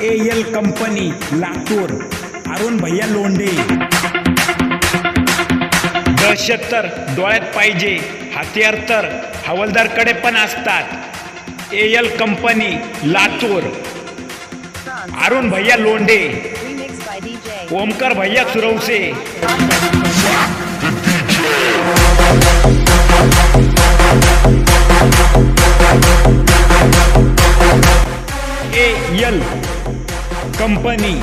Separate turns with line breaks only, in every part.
A L company Latur. Arun भैया लोंढे. दहशत तर डोळ्यात पाहिजे हत्यार तर हवालदारकडे पण असतात. A L company Latur. Arun भैया लोंढे. ओमकर भैया Suravase. A L company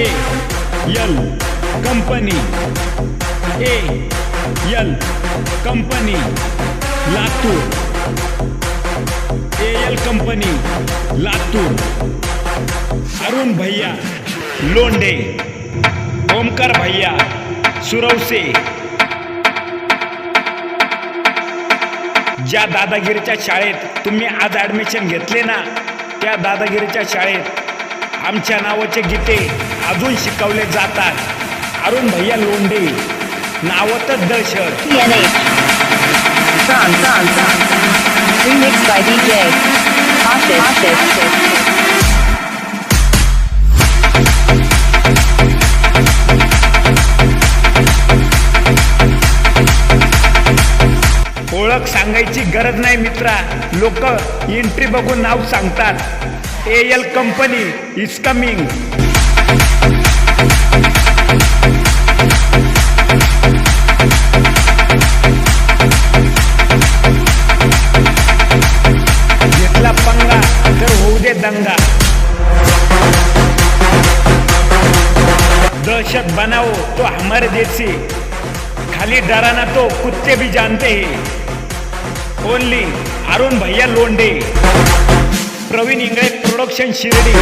A L company A L company Latur A L company Latur Arun भैया लोंडे ओमकार भैया सुरवसे ज्या दादागिरीच्या शाळेत तुम्ही आज ॲडमिशन घेतले ना त्या दादागिरीच्या शाळेत आमच्या नावाचे गीते अजून शिकवले जातात. अरुण भैया लोंढे नावतच दहशत ओळख सांगायची गरज नाही मित्रा. लोक एंट्री बघून नाव सांगतात. A L company is coming घेतला पंगा तर होऊ दे दंगा. दहशत बनाओ तो हमारे देसी खाली डराना तो कुत्ते भी जानते हैं. ओनली अरुण भैया लोंडे प्रवीण इंगळे प्रोडक्शन शिर्डी.